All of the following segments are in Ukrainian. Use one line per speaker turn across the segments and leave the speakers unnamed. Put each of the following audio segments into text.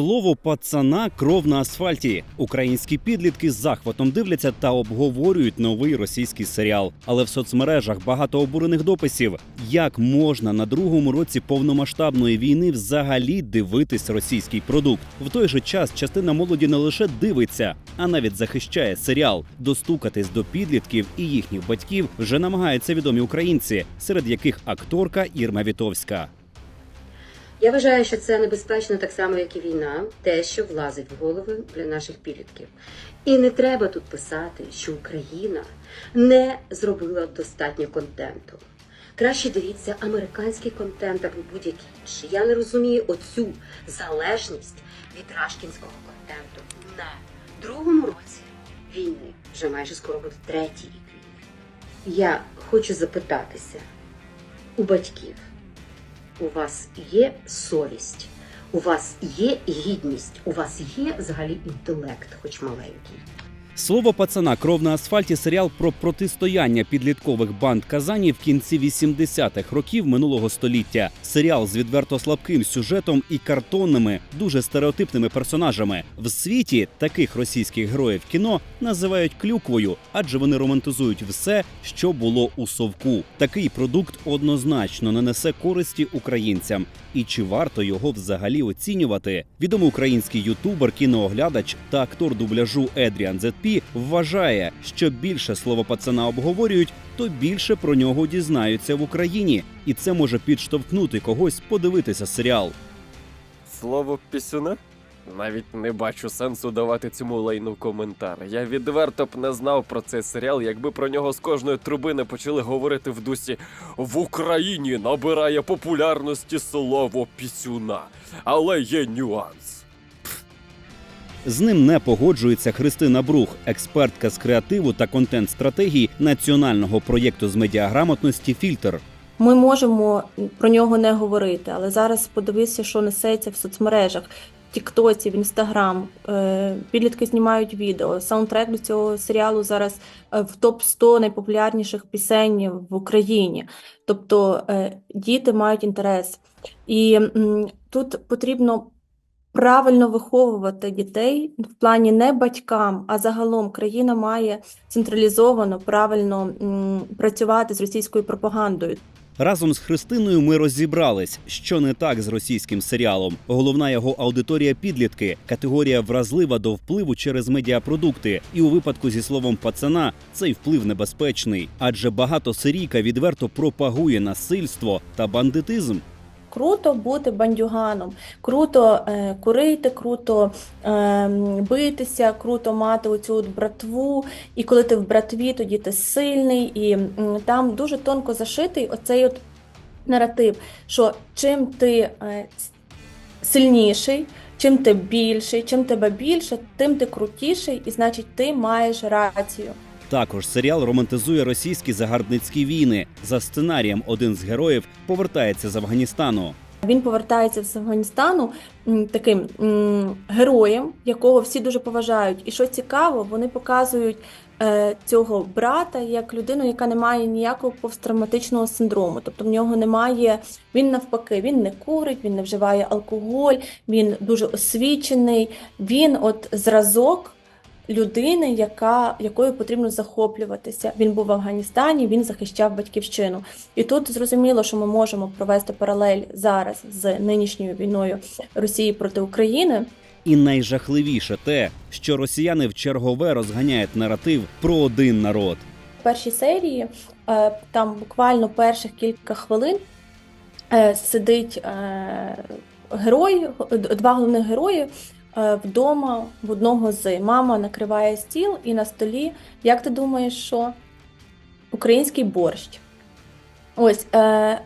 Слово пацана кров на асфальті. Українські підлітки з захватом дивляться та обговорюють новий російський серіал. Але в соцмережах багато обурених дописів. Як можна на другому році повномасштабної війни взагалі дивитись російський продукт? В той же час частина молоді не лише дивиться, а навіть захищає серіал. Достукатись до підлітків і їхніх батьків вже намагаються відомі українці, серед яких акторка Ірма Вітовська.
Я вважаю, що це небезпечно так само, як і війна, те, що влазить в голови для наших підлітків. І не треба тут писати, що Україна не зробила достатньо контенту. Краще дивіться американський контент або будь-який інший. Я не розумію оцю залежність від рашкінського контенту. На другому році війни вже майже скоро буде третій рік війни. Я хочу запитатися у батьків. У вас є совість, у вас є гідність, у вас є взагалі інтелект, хоч маленький.
Слово пацана кров на асфальті серіал про протистояння підліткових банд Казані в кінці 80-х років минулого століття. Серіал з відверто слабким сюжетом і картонними, дуже стереотипними персонажами. В світі таких російських героїв кіно називають клюквою, адже вони романтизують все, що було у совку. Такий продукт однозначно не несе користі українцям. І чи варто його взагалі оцінювати? Відомий український ютубер, кінооглядач та актор дубляжу Едріан Зетпі вважає, що більше слово пацана обговорюють, то більше про нього дізнаються в Україні, і це може підштовхнути когось подивитися серіал.
Слово пісюна? Навіть не бачу сенсу давати цьому лайну коментар. Я відверто б не знав про цей серіал, якби про нього з кожної труби не почали говорити в дусі в Україні набирає популярності слово пісюна. Але є нюанс.
З ним не погоджується Христина Брух, експертка з креативу та контент-стратегії національного проєкту з медіаграмотності Фільтр.
Ми можемо про нього не говорити, але зараз подивися, що несеться в соцмережах. Тіктоці, в Інстаграм Е, підлітки знімають відео. Саундтрек до цього серіалу зараз е, в топ 100 найпопулярніших пісень в Україні. Тобто е, діти мають інтерес. І тут потрібно правильно виховувати дітей в плані не батькам, а загалом країна має централізовано правильно працювати з російською пропагандою.
Разом з Христиною ми розібрались, що не так з російським серіалом. Головна його аудиторія підлітки, категорія вразлива до впливу через медіапродукти. І у випадку зі словом пацана цей вплив небезпечний, адже багато серійка відверто пропагує насильство та бандитизм.
Круто бути бандюганом, круто е, курити, круто е, битися, круто мати оцю от братву. І коли ти в братві, тоді ти сильний, і м, там дуже тонко зашитий оцей от наратив, що чим ти е, сильніший, чим ти більший, чим тебе більше, тим ти крутіший, і значить ти маєш рацію.
Також серіал романтизує російські загарбницькі війни. За сценарієм один з героїв повертається з Афганістану.
Він повертається з Афганістану таким героєм, якого всі дуже поважають. І що цікаво, вони показують е, цього брата як людину, яка не має ніякого посттравматичного синдрому. Тобто в нього немає, він навпаки, він не курить, він не вживає алкоголь, він дуже освічений. Він от зразок. Людини, яка, якою потрібно захоплюватися. Він був в Афганістані, він захищав батьківщину. І тут зрозуміло, що ми можемо провести паралель зараз з нинішньою війною Росії проти України.
І найжахливіше те, що росіяни в чергове розганяють наратив про один народ.
В першій серії е, там буквально перших кілька хвилин е, сидить е, герой, два головних герої. Е, Вдома в одного з мама накриває стіл, і на столі, як ти думаєш, що український борщ. Ось е,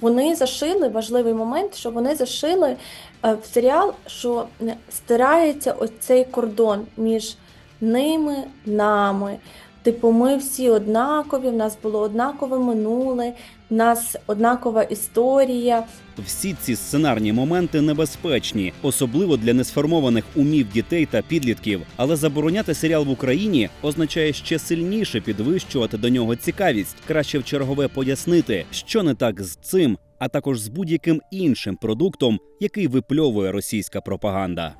вони зашили важливий момент, що вони зашили е, в серіал, що стирається стирається оцей кордон між ними, нами. Типу, ми всі однакові, в нас було однакове минуле, в нас однакова історія.
Всі ці сценарні моменти небезпечні, особливо для несформованих умів дітей та підлітків. Але забороняти серіал в Україні означає ще сильніше підвищувати до нього цікавість. Краще в чергове пояснити, що не так з цим а також з будь-яким іншим продуктом, який випльовує російська пропаганда.